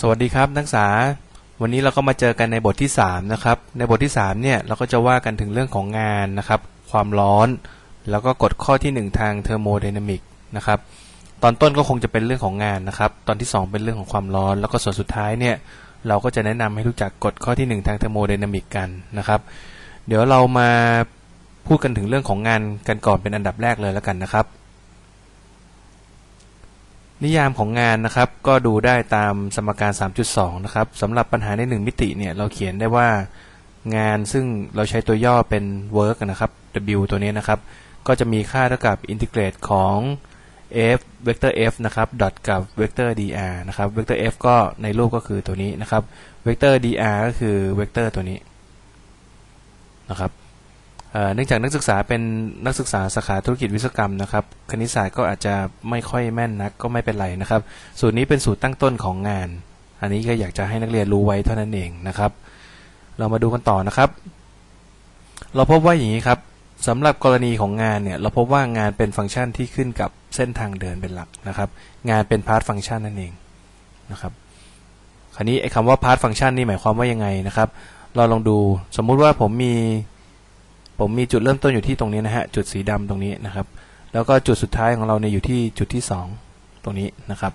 สวัสดีครับนักศึกษา วันนี้เราก็มาเจอกันในบทที่3นะครับในบทที่3เนี่ยเราก็จะว่ากันถึงเรื่องของงานนะครับ ความร้อน แล้วก็กฎข้อที่ 1 ทางเทอร์โมไดนามิกนะครับตอนต้นก็คงจะเป็นเรื่องของงานนะครับ ตอนที่ 2 เป็นเรื่องของความร้อน แล้วก็ส่วนสุดท้ายเนี่ยเราก็จะแนะนำให้รู้จักกฎข้อที่ 1 ทางเทอร์โมไดนามิกกันนะครับ เดี๋ยวเรามาพูดกันถึงเรื่องของงานกันก่อนเป็นอันดับแรกเลยแล้วกันนะครับ นิยามของงานนะครับก็ดูได้ตามสมการ 3.2 นะครับสำหรับปัญหาใน 1 มิติเนี่ยเราเขียนได้ว่างานซึ่งเราใช้ตัวย่อเป็น work นะครับ W ตัวนี้นะครับ ก็จะมีค่าเท่ากับอินทิเกรตของ f เวกเตอร์ f นะครับ dot กับเวกเตอร์ dr นะครับเวกเตอร์ f ก็ในรูปก็คือตัวนี้นะครับเวกเตอร์ dr ก็คือเวกเตอร์ตัวนี้นะครับ เนื่องจากนักศึกษาเป็นนักศึกษาสาขาธุรกิจวิศวกรรมนะครับ คณิตศาสตร์ก็อาจจะไม่ค่อยแม่นนักก็ไม่เป็นไรนะครับ สูตรนี้เป็นสูตรตั้งต้นของงาน อันนี้ก็อยากจะให้นักเรียนรู้ไว้เท่านั้นเองนะครับ เรามาดูกันต่อนะครับ เราพบว่าอย่างนี้ครับสำหรับกรณีของงานเนี่ยเราพบว่างานเป็นฟังก์ชันที่ขึ้นกับเส้นทางเดินเป็นหลักนะครับ งานเป็นพาร์ทฟังก์ชันนั่นเองนะครับ คราวนี้ไอ้คำว่าพาร์ทฟังก์ชันนี่หมายความว่ายังไงนะครับ เราลองดูสมมุติว่าผมมี ผมมีจุดเริ่มต้นอยู่ที่ตรงนี้นะฮะจุดสีดำตรงนี้นะครับ แล้วก็จุดสุดท้ายของเราเนี่ยอยู่ที่จุดที่ 2 ตรงนี้นะครับ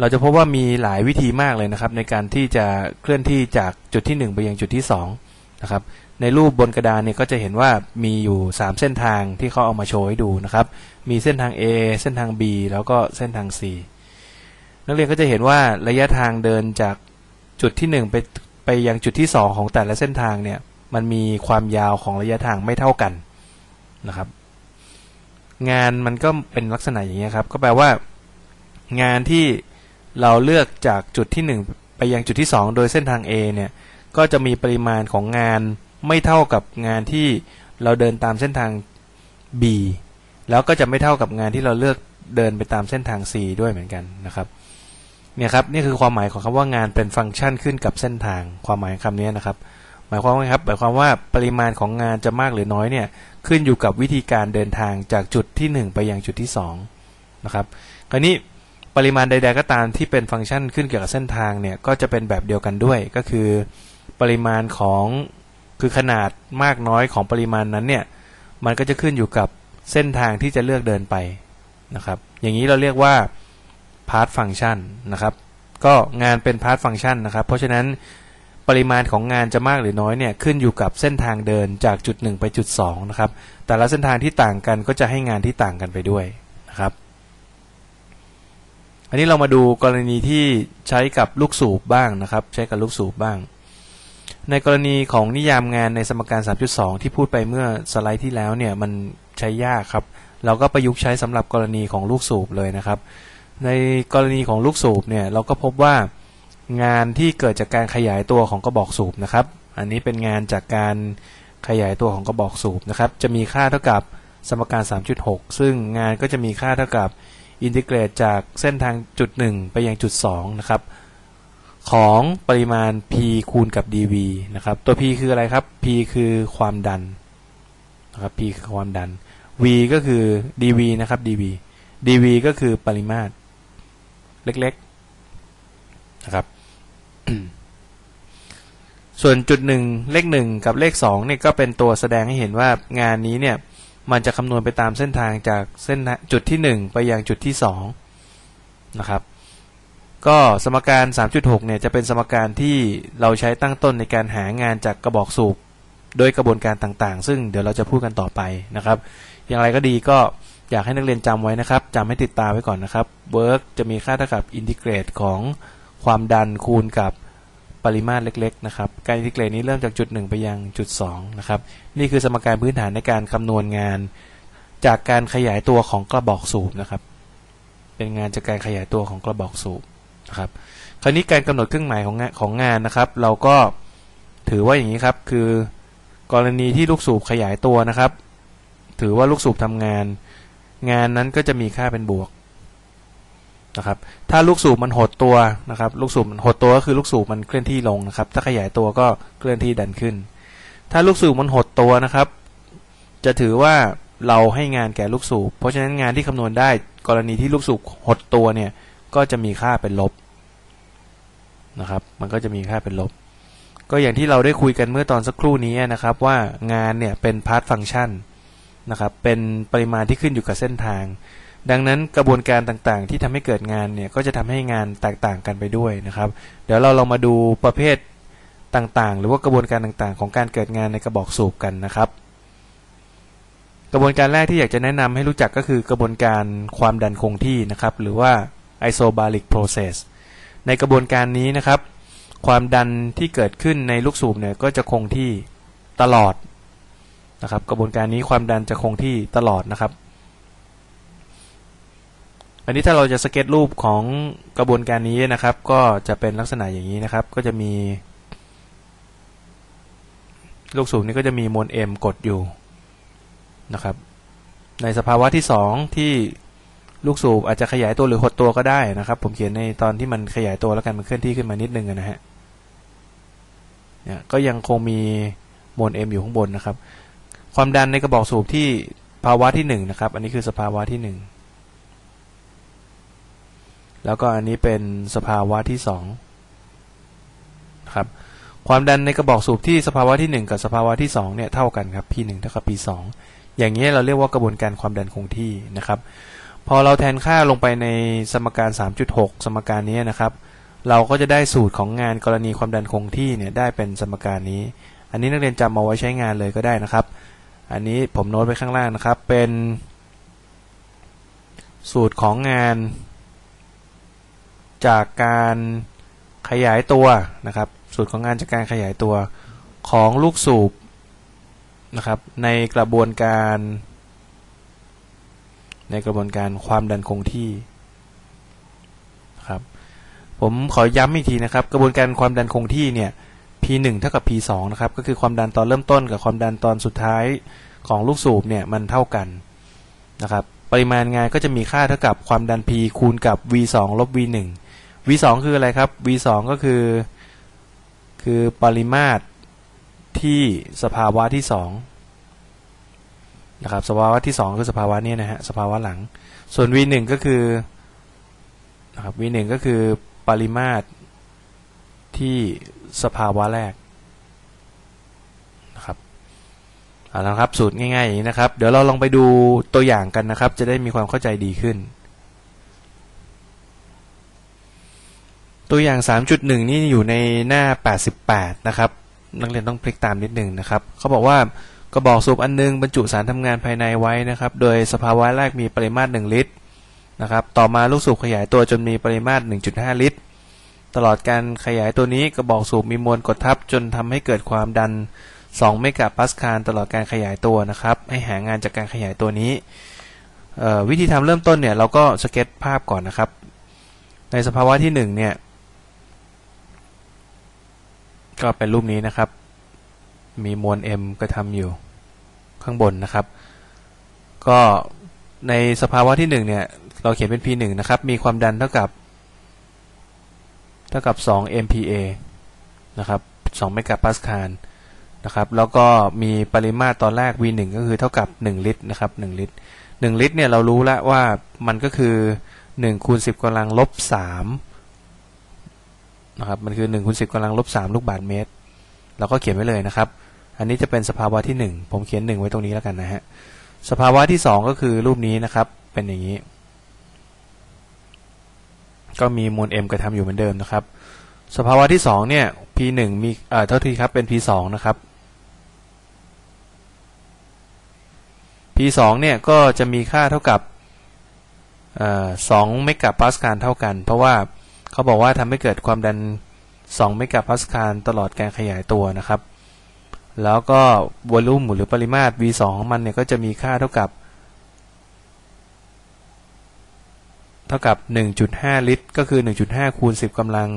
เราจะพบว่ามีหลายวิธีมากเลยนะครับ ในการที่จะเคลื่อนที่จากจุดที่ 1 ไปยังจุดที่2นะครับในรูปบนกระดานเนี่ยก็จะเห็นว่ามีอยู่ 3 เส้นทางที่เขาเอามาโชว์ให้ดูนะครับ มีเส้นทาง A เส้นทาง B แล้วก็เส้นทาง C นักเรียนก็จะเห็นว่าระยะทางเดินจากจุดที่ 1 ไปไปยังจุดที่ 2 ของแต่ละเส้นทางเนี่ย มันมีความยาวของระยะทางไม่เท่ากันนะครับ งานมันก็เป็นลักษณะอย่างนี้ครับ ก็แปลว่า งานที่เราเลือกจากจุดที่ 1 ไปยังจุดที่ 2 โดยเส้นทาง A เนี่ย ก็จะมีปริมาณของงานไม่เท่ากับงานที่เราเดินตามเส้นทาง B แล้วก็จะไม่เท่ากับงานที่เราเลือกเดินไปตามเส้นทาง C ด้วยเหมือนกันนะครับเนี่ยครับนี่คือความหมายของคำว่างานเป็นฟังก์ชันขึ้นกับเส้นทางความหมายคำนี้นะครับ มายความว่าครับหมายความว่าปริมาณของงานจะมากหรือน้อยเนี่ยขึ้นอยู่กับวิธีการเดินทางจากจุดที่ 1 ไปยังจุดที่2นะครับคราวนี้ปริมาณใด ๆ ก็ตามที่เป็นฟังก์ชันขึ้นเกี่ยวกับเส้นทางเนี่ยก็จะเป็นแบบเดียวกันด้วย ก็คือปริมาณของคือขนาดมากน้อยของปริมาณนั้นเนี่ยมันก็จะขึ้นอยู่กับเส้นทางที่จะเลือกเดินไปนะครับ อย่างนี้เราเรียกว่า path function นะครับ ก็งานเป็น path function นะครับ เพราะฉะนั้น ปริมาณของงานจะมากหรือน้อยเนี่ยขึ้นอยู่กับเส้นทางเดินจากจุด 1 ไปจุด2นะครับแต่ละเส้นทางที่ต่างกันก็จะให้งานที่ต่างกันไปด้วยนะครับ อันนี้เรามาดูกรณีที่ใช้กับลูกสูบบ้างนะครับ ใช้กับลูกสูบบ้าง ในกรณีของนิยามงานในสมการ 3.2 ที่พูดไปเมื่อสไลด์ที่แล้วเนี่ยมันใช้ยากครับ เราก็ประยุกต์ใช้สำหรับกรณีของลูกสูบเลยนะครับ ในกรณีของลูกสูบเนี่ยเราก็พบว่า งานที่เกิดจากการขยายตัวของกระบอกสูบนะครับ อันนี้เป็นงานจากการขยายตัวของกระบอกสูบนะครับ จะมีค่าเท่ากับสมการ 3.6 ซึ่งงานก็จะมีค่าเท่ากับอินทิเกรตจากเส้นทางจุด 1 ไปยังจุด 2 นะครับ ของปริมาณ p คูณกับ dv นะครับ ตัว p คืออะไรครับ p คือความดันนะครับ p คือความดัน v ก็คือ dv นะครับ dv dv ก็คือปริมาตรเล็กๆนะครับ ส่วนจุดหนึ่งเลขหนึ่งกับเลขสองเนี่ยก็เป็นตัวแสดงให้เห็นว่างานนี้เนี่ย มันจะคำนวณไปตามเส้นทางจากเส้นจุดที่หนึ่งไปยังจุดที่สองนะครับ ก็สมการ 3.6 เนี่ยจะเป็นสมการที่เราใช้ตั้งต้นในการหางานจากกระบอกสูบโดยกระบวนการต่างๆ ซึ่งเดี๋ยวเราจะพูดกันต่อไปนะครับ อย่างไรก็ดีก็อยากให้นักเรียนจำไว้นะครับจำให้ติดตาไว้ก่อนนะครับ work จะมีค่าเท่ากับอินทิเกรตของความดันคูณกับ ปริมาตรเล็กๆนะครับการอินทิเกรตนี้เริ่มจากจุด 1 ไปยังจุด2นะครับนี่คือสมการพื้นฐานในการคำนวณงาน จากการขยายตัวของกระบอกสูบนะครับ เป็นงานจากการขยายตัวของกระบอกสูบนะครับคราวนี้การกำหนดเครื่องหมายของงานของงานนะครับ เราก็ถือว่าอย่างนี้ครับ คือกรณีที่ลูกสูบขยายตัวนะครับ ถือว่าลูกสูบทำงาน งานนั้นก็จะมีค่าเป็นบวก นะครับ ถ้าลูกสูบมันหดตัวนะครับ ลูกสูบมันหดตัวก็คือลูกสูบมันเคลื่อนที่ลงนะครับ ถ้าขยายตัวก็เคลื่อนที่ดันขึ้น ถ้าลูกสูบมันหดตัวนะครับ จะถือว่าเราให้งานแก่ลูกสูบ เพราะฉะนั้นงานที่คำนวณได้กรณีที่ลูกสูบหดตัวเนี่ย ก็จะมีค่าเป็นลบนะครับ มันก็จะมีค่าเป็นลบ ก็อย่างที่เราได้คุยกันเมื่อตอนสักครู่นี้นะครับ ว่างานเนี่ยเป็นพาร์ทฟังชันนะครับ เป็นปริมาณที่ขึ้นอยู่กับเส้นทาง ดังนั้นกระบวนการต่างๆ ที่ทำให้เกิดงานเนี่ยก็จะทำให้งานแตกต่างกันไปด้วยนะครับ เดี๋ยวเราลองมาดูประเภทต่างๆ หรือว่ากระบวนการต่างๆ ของการเกิดงานในกระบอกสูบกันนะครับ กระบวนการแรกที่อยากจะแนะนำให้รู้จักก็คือกระบวนการความดันคงที่นะครับ หรือว่า isobaric process ในกระบวนการนี้นะครับ ความดันที่เกิดขึ้นในลูกสูบเนี่ยก็จะคงที่ตลอดนะครับ กระบวนการนี้ความดันจะคงที่ตลอดนะครับ อันนี้ถ้าเราจะสเก็ตรูปของกระบวนการนี้นะครับ ก็จะเป็นลักษณะอย่างนี้นะครับ ก็จะมี ลูกสูบนี้ก็จะมีมวล m กดอยู่นะครับ ในสภาวะที่สองที่ลูกสูบอาจจะขยายตัวหรือหดตัวก็ได้นะครับ ผมเขียนในตอนที่มันขยายตัวแล้วกันมันเคลื่อนที่ขึ้นมานิดนึงนะฮะเนี่ยก็ยังคงมีมวล m อยู่ข้างบนนะครับ ความดันในกระบอกสูบที่ภาวะที่หนึ่งนะครับ อันนี้คือสภาวะที่หนึ่ง แล้วก็อันนี้เป็นสภาวะที่สองครับ ความดันในกระบอกสูบที่สภาวะที่หนึ่งกับสภาวะที่สองเนี่ยเท่ากันครับ P1 เท่ากับ P2 อย่างนี้เราเรียกว่ากระบวนการความดันคงที่นะครับ พอเราแทนค่าลงไปในสมการ 3.6 สมการนี้นะครับ เราก็จะได้สูตรของงานกรณีความดันคงที่เนี่ยได้เป็นสมการนี้ อันนี้นักเรียนจำเอาไว้ใช้งานเลยก็ได้นะครับ อันนี้ผมโน้ตไว้ข้างล่างนะครับ เป็น สูตรของงาน จากการขยายตัวนะครับ สูตรของงานจากการขยายตัวของลูกสูบนะครับ ในกระบวนการ ในกระบวนการความดันคงที่ครับ ผมขอย้ำอีกทีนะครับ กระบวนการความดันคงที่เนี่ย P1 เท่ากับ P2 นะครับ ก็คือความดันตอนเริ่มต้นกับความดันตอนสุดท้ายของลูกสูบเนี่ยมันเท่ากันนะครับ ปริมาณงานก็จะมีค่าเท่ากับความดัน P คูณกับ V2 ลบ V1 V2 คืออะไรครับ V2 ก็คือ คือปริมาตรที่สภาวะที่สองนะครับ สภาวะที่สองคือสภาวะนี้นะฮะ สภาวะหลัง ส่วน V1 ก็คือนะครับ V1 ก็คือปริมาตรที่สภาวะแรกนะครับเอาละครับสูตรง่ายๆอย่างนี้นะครับ เดี๋ยวเราลองไปดูตัวอย่างกันนะครับ จะได้มีความเข้าใจดีขึ้น ตัวอย่าง 3.1 นี่อยู่ในหน้า 88 นะครับ นักเรียนต้องพลิกตามนิดหนึ่งนะครับ เขาบอกว่ากระบอกสูบอันนึงบรรจุสารทำงานภายในไว้นะครับ โดยสภาวะแรกมีปริมาตร 1 ลิตรนะครับ ต่อมาลูกสูบขยายตัวจนมีปริมาตร 1.5 ลิตร ตลอดการขยายตัวนี้กระบอกสูบมีมวลกดทับจนทำให้เกิดความดัน 2 เมกะปาสคาลตลอดการขยายตัวนะครับ ให้หางานจากการขยายตัวนี้ วิธีทำเริ่มต้นเนี่ยเราก็สเก็ตภาพก่อนนะครับ ในสภาวะที่1เนี่ย ก็เป็นรูปนี้นะครับ มีมวล m กระทำอยู่ข้างบนนะครับ ก็ในสภาวะที่1เนี่ย เราเขียนเป็น p1 นะครับ มีความดันเท่ากับ เท่ากับ 2 MPa นะครับ 2 เมกะปาสคาลนะครับ แล้วก็มีปริมาตรตอนแรก V1 ก็คือเท่ากับ 1 ลิตรนะครับ 1 ลิตร 1 ลิตรเนี่ยเรารู้แล้วว่ามันก็คือ 1 คูณ 10กำลังลบ 3 นะครับมันคือ1คูณ10กำลังลบ3ลูกบาศก์เมตรเราก็เขียนไว้เลยนะครับ อันนี้จะเป็นสภาวะที่ 1 ผมเขียน 1 ไว้ตรงนี้แล้วกันนะฮะสภาวะที่ 2 ก็คือรูปนี้นะครับเป็นอย่างนี้ ก็มีมวล m กระทำอยู่เหมือนเดิมนะครับ สภาวะที่ 2 เนี่ย p1 มีเอ่อเท่าที่ครับเป็น p2 นะครับ p2 เนี่ยก็จะมีค่าเท่ากับสองเมกะปาสคาลเท่ากัน เพราะว่า เขาบอกว่าทำให้เกิดความดัน2เมกะปาสคาลตลอดการขยายตัวนะครับ แล้วก็วอลลุ่มหรือปริมาตร v2 ของมันเนี่ยก็จะมีค่าเท่ากับ เท่ากับ 1.5 ลิตร ก็คือ 1.5 คูณ 10กำลัง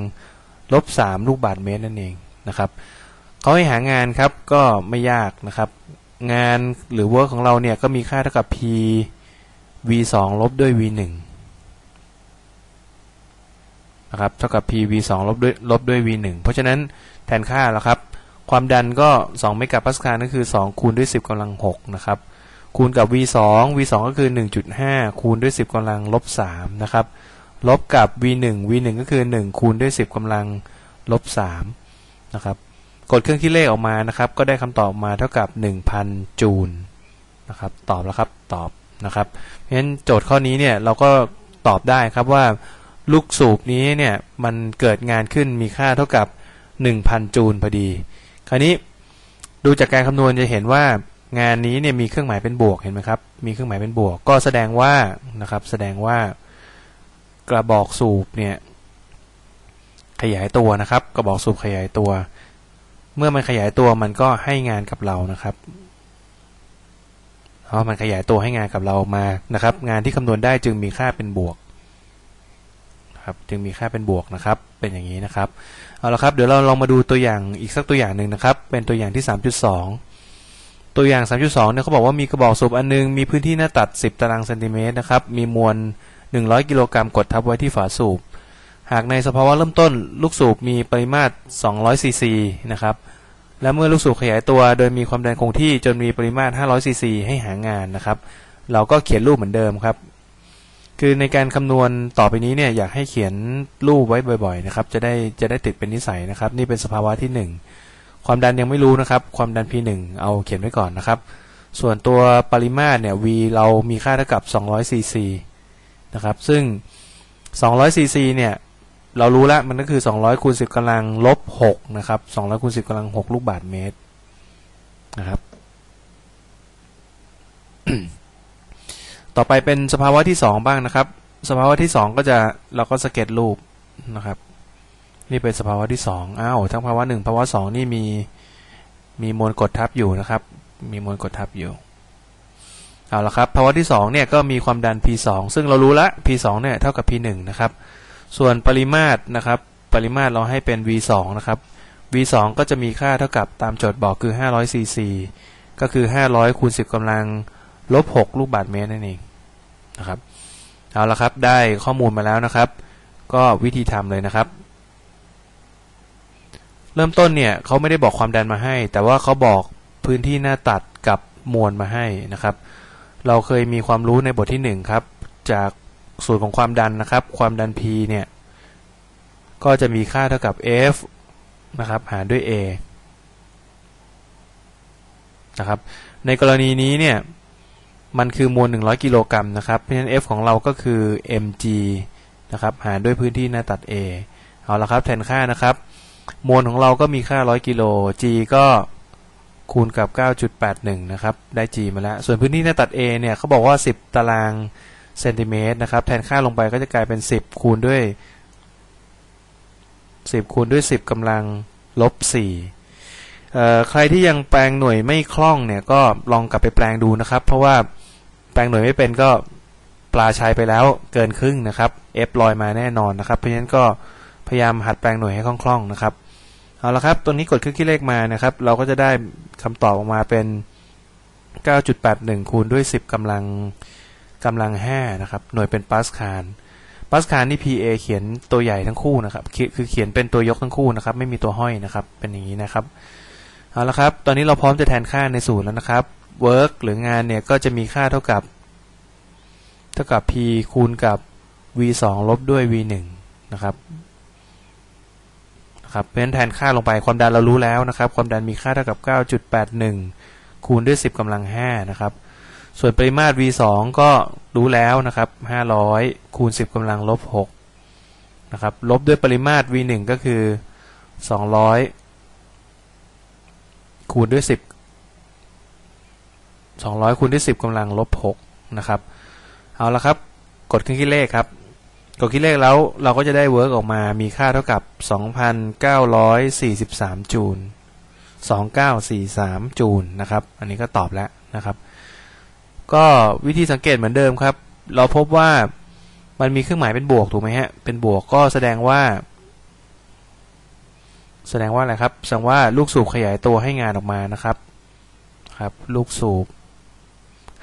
ลบ 3 ลูกบาศก์เมตรนั่นเองนะครับเขาให้หางานครับก็ไม่ยากนะครับ งานหรือ work ของเราเนี่ยก็มีค่าเท่ากับ p v 2ลบด้วย v 1 นะครับเท่ากับ p v 2ลบด้วยลบด้วย v 1เพราะฉะนั้นแทนค่าแล้วครับ ความดันก็2เมกะปาสคาลก็คือ 2 คูณด้วย 10กำลัง6นะครับคูณกับ v 2 v 2ก็คือ 1.5 คูณด้วย 10กำลังลบ3นะครับลบกับ v 1 v 1ก็คือ 1 คูณด้วย 10กำลังลบ3นะครับกดเครื่องคิดเลขออกมานะครับ ก็ได้คำตอบมาเท่ากับ 1,000 จูลนะครับ ตอบแล้วครับ ตอบนะครับเพราะฉะนั้นโจทย์ข้อนี้เนี่ยเราก็ตอบได้ครับว่า ลูกสูบนี้เนี่ยมันเกิดงานขึ้นมีค่าเท่ากับ 1,000 จูลพอดี คราวนี้ดูจากการคำนวณจะเห็นว่างานนี้เนี่ยมีเครื่องหมายเป็นบวกเห็นไหมครับ มีเครื่องหมายเป็นบวก ก็แสดงว่านะครับ แสดงว่ากระบอกสูบเนี่ยขยายตัวนะครับ กระบอกสูบขยายตัว เมื่อมันขยายตัวมันก็ให้งานกับเรานะครับเพราะมันขยายตัวให้งานกับเรามานะครับ งานที่คำนวณได้จึงมีค่าเป็นบวก ครับ จึงมีค่าเป็นบวกนะครับ เป็นอย่างนี้นะครับ เอาละครับ เดี๋ยวเราลองมาดูตัวอย่างอีกสักตัวอย่างหนึ่งนะครับ เป็นตัวอย่างที่ 3.2 ตัวอย่าง 3.2 เนี่ยเขาบอกว่ามีกระบอกสูบอันนึง มีพื้นที่หน้าตัด 10 ตารางเซนติเมตรนะครับ มีมวล 100 กิโลกรัมกดทับไว้ที่ฝาสูบ หากในสภาวะเริ่มต้นลูกสูบมีปริมาตร 200 ซีซีนะครับ และเมื่อลูกสูบขยายตัว โดยมีความดันคงที่จนมีปริมาตร 500 ซีซีให้หางานนะครับ เราก็เขียนรูปเหมือนเดิมครับ คือในการคำนวณต่อไปนี้เนี่ยอยากให้เขียนรูปไว้บ่อยๆนะครับ จะได้จะได้ติดเป็นนิสัยนะครับ นี่เป็นสภาวะที่ 1 ความดันยังไม่รู้นะครับ ความดัน P1 เอาเขียนไว้ก่อนนะครับ ส่วนตัวปริมาตรเนี่ย V เรามีค่าเท่ากับ200ซีซีนะครับ ซึ่ง200ซีซีเนี่ย เรารู้แล้วมันก็คือ 200คูณ10กำลังลบ6นะครับ200คูณ10กำลัง 6 ลูกบาศก์เมตรนะครับ ต่อไปเป็นสภาวะที่ 2 บ้างนะครับ สภาวะที่ 2 ก็จะเราก็สเก็ตรูปนะครับ นี่เป็นสภาวะที่2อ้าวทั้งภาวะ1ภาวะ2นี่มีมีมวลกดทับอยู่นะครับ มีมวลกดทับอยู่เอาละครับภาวะที่ 2 เนี่ยก็มีความดัน P2 ซึ่งเรารู้ละ P2 เนี่ยเท่ากับ P1 นะครับ ส่วนปริมาตรนะครับ ปริมาตรเราให้เป็น V2 นะครับ V2 ก็จะมีค่าเท่ากับตามโจทย์บอกคือ 500 cc ก็คือ 500คูณ10กำลังลบ 6 ลูกบาศก์เมตรนั่นเอง นะครับ เอาละครับได้ข้อมูลมาแล้วนะครับ ก็วิธีทำเลยนะครับ เริ่มต้นเนี่ยเขาไม่ได้บอกความดันมาให้ แต่ว่าเขาบอกพื้นที่หน้าตัดกับมวลมาให้นะครับ เราเคยมีความรู้ในบทที่ 1 ครับ จากสูตรของความดันนะครับ ความดัน P เนี่ยก็จะมีค่าเท่ากับ F นะครับหารด้วย A นะครับในกรณีนี้เนี่ย มันคือมวล 100 กิโลกรัมนะครับ เพราะฉะนั้น F ของเราก็คือ mg นะครับ หารด้วยพื้นที่หน้าตัด A เอาละครับ แทนค่านะครับ มวลของเราก็มีค่า 100 กิโล g ก็คูณกับ 9.81 นะครับ ได้ g มาแล้ว ส่วนพื้นที่หน้าตัด A เนี่ยเขาบอกว่า 10 ตารางเซนติเมตรนะครับ แทนค่าลงไปก็จะกลายเป็น 10 คูณด้วย 10 คูณด้วย 10กำลังลบ 4ใครที่ยังแปลงหน่วยไม่คล่องเนี่ยก็ลองกลับไปแปลงดูนะครับ เพราะว่า แปลงหน่วยไม่เป็นก็ปลาชัยไปแล้วเกินครึ่งนะครับ F ลอยมาแน่นอนนะครับ เพราะฉะนั้นก็พยายามหัดแปลงหน่วยให้คล่องๆนะครับ เอาละครับ ตัวนี้กดเครื่องคิดเลขมานะครับ เราก็จะได้คำตอบออกมาเป็น 9.81 คูณด้วย 10กำลังกำลัง 5 นะครับ หน่วยเป็นปาสคาลปาสคาลนี่ PA เขียนตัวใหญ่ทั้งคู่นะครับ คือเขียนเป็นตัวยกทั้งคู่นะครับ ไม่มีตัวห้อยนะครับ เป็นอย่างนี้นะครับ เอาละครับ ตอนนี้เราพร้อมจะแทนค่าในสูตรแล้วนะครับ work หรืองานเนี่ยก็จะมีค่าเท่ากับ เท่ากับ p คูณกับ v 2ลบด้วย v 1นะครับนะครับเพราะฉะนั้นแทนค่าลงไปความดันเรารู้แล้วนะครับ ความดันมีค่าเท่ากับ 9.81 คูณด้วย 10กำลัง5นะครับส่วนปริมาตร v 2ก็รู้แล้วนะครับ 500 คูณ 10กำลังลบ6นะครับลบด้วยปริมาตร v 1ก็คือ 200 คูณด้วย 10 200คูณด้วย10กำลังลบ6นะครับ เอาละครับ กดเครื่องคิดเลขครับ กดคิดเลขแล้วเราก็จะได้เวิร์กออกมามีค่าเท่ากับ 2,943 จูล 2943 จูลนะครับ อันนี้ก็ตอบแล้วนะครับ ก็วิธีสังเกตเหมือนเดิมครับ เราพบว่ามันมีเครื่องหมายเป็นบวกถูกไหมฮะ เป็นบวกก็แสดงว่า แสดงว่าอะไรครับ แสดงว่าลูกสูบขยายตัวให้งานออกมานะครับ ครับ ลูกสูบ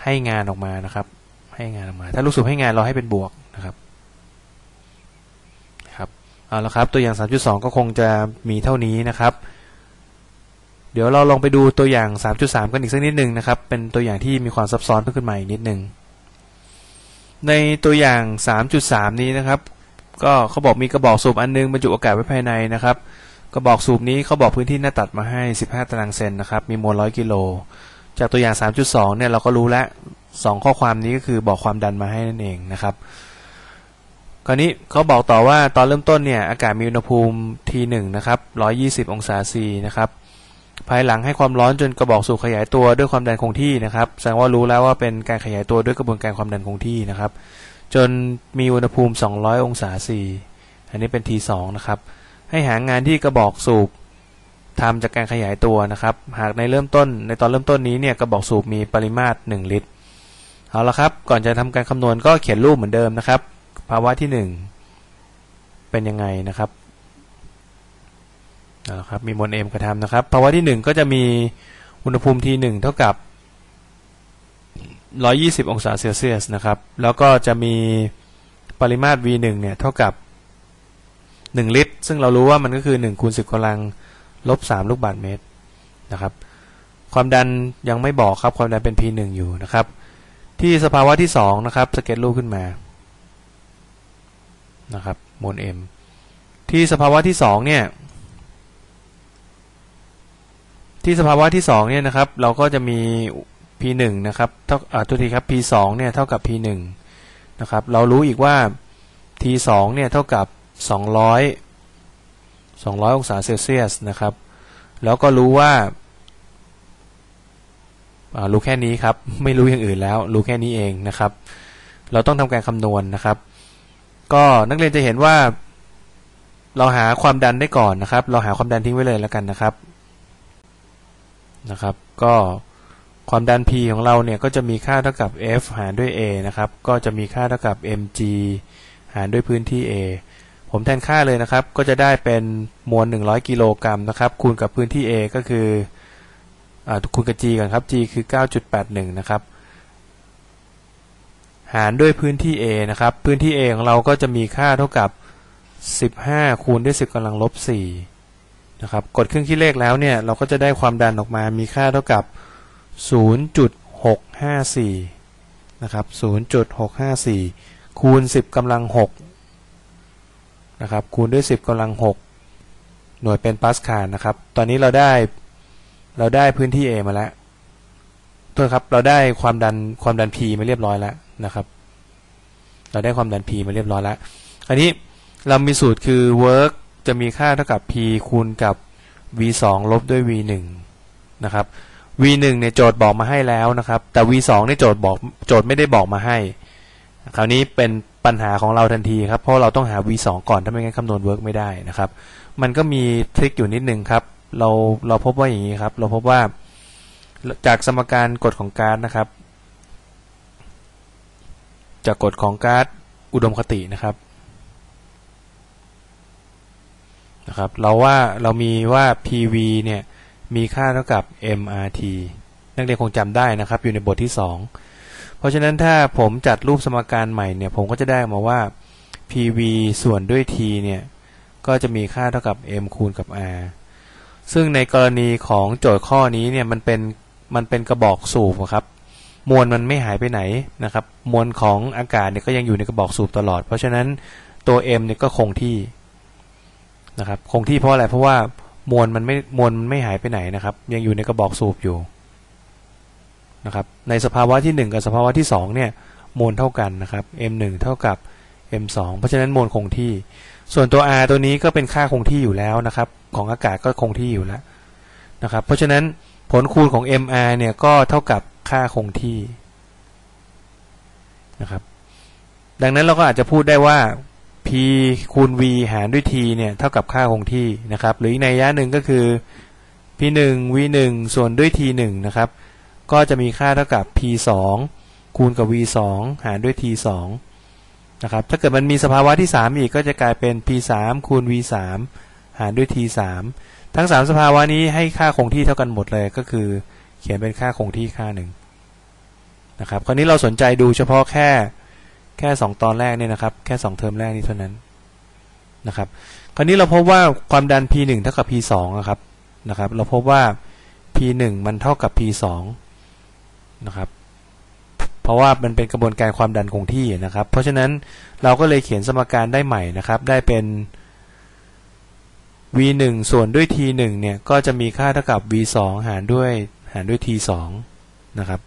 ให้งานออกมานะครับ ให้งานออกมา ถ้าลูกสูบให้งานเราให้เป็นบวกนะครับครับเอาละครับ ตัวอย่าง 3.2 ก็คงจะมีเท่านี้นะครับ เดี๋ยวเราลองไปดูตัวอย่าง 3.3 กันอีกสักนิดหนึ่งนะครับ เป็นตัวอย่างที่มีความซับซ้อนเพิ่มขึ้นมาอีกนิดหนึ่งในตัวอย่าง 3.3 นี้นะครับ ก็เขาบอกมีกระบอกสูบอันนึงบรรจุอากาศไว้ภายในนะครับ กระบอกสูบนี้เขาบอกพื้นที่หน้าตัดมาให้ 15 ตารางเซนนะครับ มีมวล 100 กิโล จากตัวอย่าง 3.2 เนี่ยเราก็รู้แล้วสองข้อความนี้ก็คือบอกความดันมาให้นั่นเองนะครับคราวนี้เขาบอกต่อว่าตอนเริ่มต้นเนี่ยอากาศมีอุณหภูมิ T1 นะครับ 120 องศา C นะครับ ภายหลังให้ความร้อนจนกระบอกสูบขยายตัวด้วยความดันคงที่นะครับ แสดงว่ารู้แล้วว่าเป็นการขยายตัวด้วยกระบวนการความดันคงที่นะครับ จนมีอุณหภูมิ 200 องศา C อันนี้เป็น T2 นะครับ ให้หางานที่กระบอกสูบ ทำจากการขยายตัวนะครับ หากในเริ่มต้นในตอนเริ่มต้นนี้เนี่ยกระบอกสูบมีปริมาตร 1 ลิตร เอาละครับ ก่อนจะทำการคำนวณก็เขียนรูปเหมือนเดิมนะครับ ภาวะที่ 1 เป็นยังไงนะครับเอาละครับมีมวลเอ็มกระทำนะครับ ภาวะที่ 1 ก็จะมีอุณหภูมิ T1 เท่ากับ 120 องศาเซลเซียสนะครับ แล้วก็จะมีปริมาตร V1 เนี่ยเท่ากับ 1 ลิตร ซึ่งเรารู้ว่ามันก็คือ1คูณ10กำลัง ลบ3ลูกบาศก์เมตรนะครับ ความดันยังไม่บอกครับความดันเป็น P1 อยู่นะครับ ที่สภาวะที่2นะครับสเก็ตรูปขึ้นมานะครับมวล M ที่สภาวะที่2เนี่ยที่สภาวะที่2เนี่ยนะครับเราก็จะมี P1 นะครับเท่าอ่าตัวทีครับ P2 เนี่ยเท่ากับ P1 นะครับเรารู้อีกว่า T2 เนี่ยเท่ากับ 200 200 องศาเซลเซียสนะครับ แล้วก็รู้ว่ารู้แค่นี้ครับ ไม่รู้อย่างอื่นแล้ว รู้แค่นี้เองนะครับ เราต้องทำการคำนวณนนะครับ ก็นักเรียนจะเห็นว่า เราหาความดันได้ก่อนนะครับ เราหาความดันทิ้งไว้เลยแล้วกันนะครับนะครับ ก็ความดัน P ของเราเนี่ยก็จะมีค่าเท่ากับ F หารด้วย A นะครับ ก็จะมีค่าเท่ากับ mg หารด้วยพื้นที่ A ผมแทนค่าเลยนะครับ ก็จะได้เป็นมวล 100 กิโลกรัมนะครับ คูณกับพื้นที่ A ก็คืออคูณกับ G ก่อนครับ G คือ 9.81 นะครับ หารด้วยพื้นที่ A นะครับ พื้นที่ A ของเราก็จะมีค่าเท่ากับ 15 คูณด้วย 10กำลังลบ 4 นะครับ กดเครื่องคิดเลขแล้วเนี่ย เราก็จะได้ความดันออกมา มีค่าเท่ากับ 0.654 นะครับ 0.654 คูณ 10กำลัง 6 นะครับคูณด้วย 10กำลัง 6 หน่วยเป็นปาสคาลนะครับ ตอนนี้เราได้เราได้พื้นที่ A มาแล้วตัวครับเราได้ความดันความดัน P มาเรียบร้อยแล้วนะครับ เราได้ความดัน P มาเรียบร้อยแล้วอันนี้เรามีสูตรคือ work จะมีค่าเท่ากับ P คูณกับ v 2ลบด้วย v 1นะครับ v 1เนี่ยโจทย์บอกมาให้แล้วนะครับ แต่ v 2เนี่ยโจทย์บอกโจทย์ไม่ได้บอกมาให้ คราวนี้เป็น ปัญหาของเราทันทีครับเพราะเราต้องหา v 2 ก่อนถ้าไม่งั้นคำนวณ work ไม่ได้นะครับ มันก็มีทริคอยู่นิดนึงครับเราเราพบว่าอย่างนี้ครับ เราพบว่าจากสมการกฎของการนะครับ จากกฎของการอุดมคตินะครับนะครับ เราว่าเรามีว่า PV เนี่ยมีค่าเท่ากับ MRT นักเรียนคงจำได้นะครับ อยู่ในบทที่2เพ ราะฉะนั้นถ้าผมจัดรูปสมการใหม่เนี่ย ผมก็จะได้มาว่า PV ส่วนด้วย T เนี่ย ก็จะมีค่าเท่ากับ M คูณกับ R ซึ่งในกรณีของโจทย์ข้อนี้เนี่ยมันเป็นมันเป็นกระบอกสูบครับ มวลมันไม่หายไปไหนนะครับ มวลของอากาศเนี่ยก็ยังอยู่ในกระบอกสูบตลอด เพราะฉะนั้นตัว M เนี่ยก็คงที่นะครับ คงที่เพราะอะไรเพราะว่ามวลมันไม่มวลมันไม่หายไปไหนนะครับ ยังอยู่ในกระบอกสูบอยู่ นะครับในสภาวะที่ 1 กับสภาวะที่2เนี่ยมวลเท่ากันนะครับ M1 เท่ากับ M2 เพราะฉะนั้นมวลคงที่ ส่วนตัว R ตัวนี้ก็เป็นค่าคงที่อยู่แล้วนะครับ ของอากาศก็คงที่อยู่แล้วนะครับเพราะฉะนั้นผลคูณของ mr เนี่ยก็เท่ากับค่าคงที่นะครับดังนั้นเราก็อาจจะพูดได้ว่า p คูณ v หารด้วย t เนี่ยเท่ากับค่าคงที่นะครับ หรืออีกในยะหนึ่งก็คือ p 1 v 1ส่วนด้วย t 1นะครับ ก็จะมีค่าเท่ากับ p 2คูณกับ v 2หารด้วย t 2นะครับ ถ้าเกิดมันมีสภาวะที่ 3 อีกก็จะกลายเป็น p 3คูณ v 3หารด้วย t 3ทั้ง 3 สภาวะนี้ให้ค่าคงที่เท่ากันหมดเลยก็คือ เขียนเป็นค่าคงที่ค่าหนึ่งนะครับ คราวนี้เราสนใจดูเฉพาะแค่แค่ 2 ตอนแรกเนี่ยนะครับ แค่ 2 เทอมแรกนี้เท่านั้นนะครับ คราวนี้เราพบว่าความดัน P1 เท่ากับ P2 นะครับนะครับ เราพบว่า P1 มันเท่ากับ P2 นะครับ เพราะว่ามันเป็นกระบวนการความดันคงที่นะครับ เพราะฉะนั้นเราก็เลยเขียนสมการได้ใหม่นะครับ ได้เป็น v 1ส่วนด้วย t 1เนี่ยก็จะมีค่าเท่ากับ v 2หารด้วยหารด้วย t 2นะครับ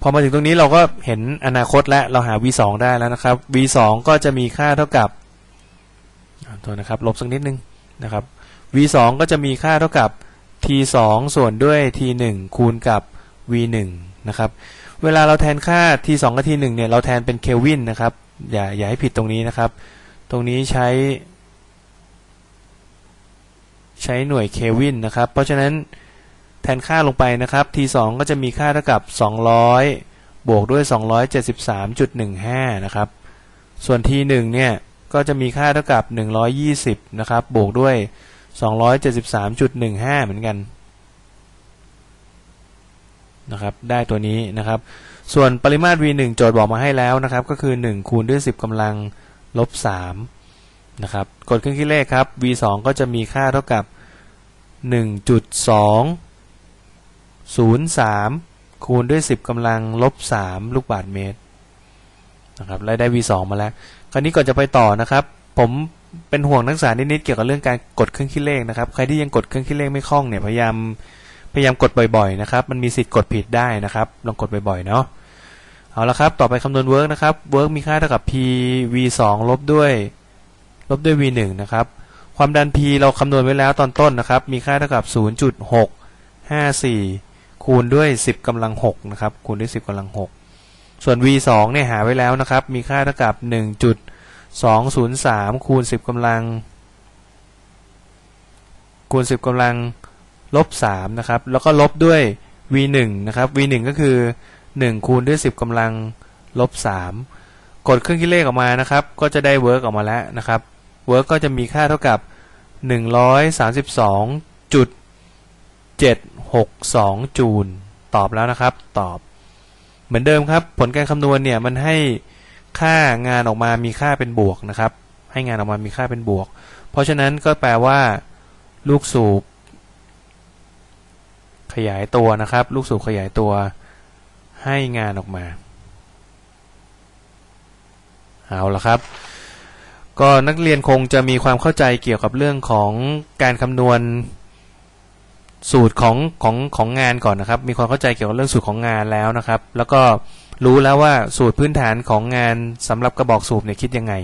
พอมาถึงตรงนี้เราก็เห็นอนาคตแล้วเราหา v 2ได้แล้วนะครับ v 2ก็จะมีค่าเท่ากับตัวนะครับลบสักนิดนึงนะครับ v 2ก็จะมีค่าเท่ากับ t 2ส่วนด้วย t 1คูณกับ v 1นะครับ เวลาเราแทนค่า t 2กับ t 1เนี่ยเราแทนเป็นเคลวินนะครับ อย่าอย่าให้ผิดตรงนี้นะครับ ตรงนี้ใช้ ใช้หน่วยเคลวินนะครับ เพราะฉะนั้นแทนค่าลงไปนะครับ t 2ก็จะมีค่าเท่ากับ 200 บวกด้วย 273.15 นะครับ ส่วน t 1เนี่ยก็จะมีค่าเท่ากับ 120 นะครับ บวกด้วย 273.15 เหมือนกันนะครับได้ตัวนี้นะครับ ส่วนปริมาตร v 1โจทย์บอกมาให้แล้วนะครับ ก็คือ 1 คูณด้วย 10กำลังลบ3นะครับกดเครื่องคิดเลขครับ v 2ก็จะมีค่าเท่ากับ 1.203 คูณด้วย 10กำลังลบ3ลูกบาศก์เมตรนะครับและได้ v 2มาแล้ว คราวนี้ก่อนจะไปต่อนะครับ ผม เป็นห่วงนักศึกษานิดๆเกี่ยวกับเรื่องการกดเครื่องคิดเลขนะครับ ใครที่ยังกดเครื่องคิดเลขไม่คล่องเนี่ยพยายามพยายามกดบ่อยๆนะครับ มันมีสิทธิ์กดผิดได้นะครับ ลองกดบ่อยๆเนาะเอาละครับ ต่อไปคำนวณเวิร์กนะครับเวิร์กมีค่าเท่ากับ p v 2ลบด้วย ลบด้วย v 1นะครับ ความดัน p เราคำนวณไว้แล้วตอนต้นนะครับ มีค่าเท่ากับ 0.654 คูณด้วย 10กำลัง6นะครับ คูณด้วย 10กำลัง6ส่วน v 2เนี่ยหาไว้แล้วนะครับ มีค่าเท่ากับ 1.203คูณ10กำลัง คูณ10กำลังลบ3นะครับ แล้วก็ลบด้วย v 1นะครับ v 1ก็คือ1คูณด้วย10กำลังลบ3กดเครื่องคิดเลขออกมานะครับ ก็จะได้เวิร์กออกมาแล้วนะครับเวิร์กก็จะมีค่าเท่ากับ132.762จูลตอบแล้วนะครับ ตอบ เหมือนเดิมครับ ผลการคำนวณเนี่ยมันให้ ค่างานออกมามีค่าเป็นบวกนะครับ ให้งานออกมามีค่าเป็นบวก เพราะฉะนั้นก็แปลว่า ลูกสูบ ขยายตัวนะครับ ลูกสูบขยายตัว ให้งานออกมาเอาละครับ ก็นักเรียนคงจะมีความเข้าใจเกี่ยวกับเรื่องของการคำนวณสูตรของของของงานก่อนนะครับ มีความเข้าใจเกี่ยวกับเรื่องสูตรของงานแล้วนะครับ แล้วก็ รู้แล้วว่าสูตรพื้นฐานของงานสำหรับกระบอกสูบเนี่ยคิดยังไง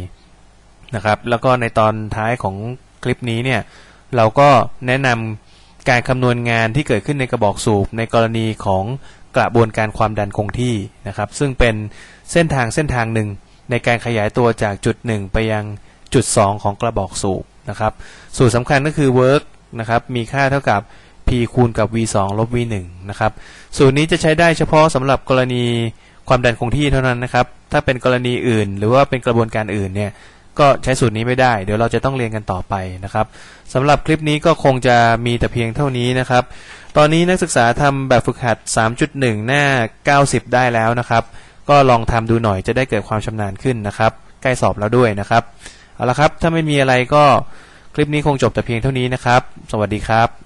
นะครับ แล้วก็ในตอนท้ายของคลิปนี้เนี่ยเราก็แนะนำการคำนวณงานที่เกิดขึ้นในกระบอกสูบในกรณีของกระบวนการความดันคงที่นะครับ ซึ่งเป็นเส้นทางเส้นทางหนึ่งในการขยายตัวจากจุด 1 ไปยังจุด 2 ของกระบอกสูบนะครับสูตรสำคัญก็คือ work นะครับมีค่าเท่ากับ p คูณกับ v 2ลบ v 1นะครับสูตรนี้จะใช้ได้เฉพาะสำหรับกรณี ความดันคงที่เท่านั้นนะครับ ถ้าเป็นกรณีอื่น หรือว่าเป็นกระบวนการอื่นเนี่ยก็ใช้สูตรนี้ไม่ได้ เดี๋ยวเราจะต้องเรียนกันต่อไปนะครับสำหรับคลิปนี้ก็คงจะมีแต่เพียงเท่านี้นะครับ ตอนนี้นักศึกษาทำแบบฝึกหัด 3.1 หน้า 90 ได้แล้วนะครับ ก็ลองทำดูหน่อยจะได้เกิดความชำนาญขึ้นนะครับ ใกล้สอบแล้วด้วยนะครับ เอาละครับ ถ้าไม่มีอะไรก็คลิปนี้คงจบแต่เพียงเท่านี้นะครับ สวัสดีครับ